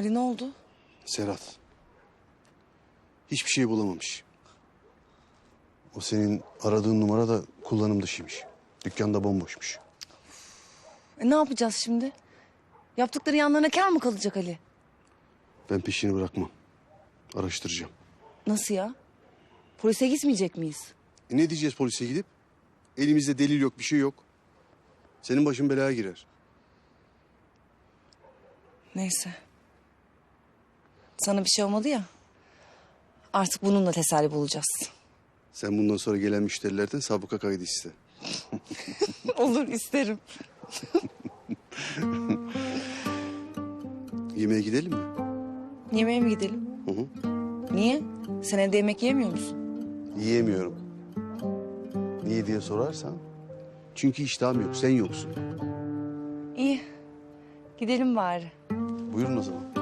Ali ne oldu? Serhat. Hiçbir şey bulamamış. O senin aradığın numara da kullanım dışıymış. Dükkanda bomboşmuş. E, ne yapacağız şimdi? Yaptıkları yanlarına kar mı kalacak Ali? Ben peşini bırakmam. Araştıracağım. Nasıl ya? Polise gitmeyecek miyiz? E ne diyeceğiz polise gidip? Elimizde delil yok, bir şey yok. Senin başın belaya girer. Neyse. Sana bir şey olmadı ya. Artık bununla teselli bulacağız. Sen bundan sonra gelen müşterilerden sabıka kaydı iste. Olur isterim. Yemeğe gidelim mi? Yemeğe mi gidelim? Hı hı. Niye? Sen evde yemek yemiyor musun? Yiyemiyorum. Niye diye sorarsan. Çünkü iştahım yok, sen yoksun. İyi. Gidelim bari. Buyurun o zaman.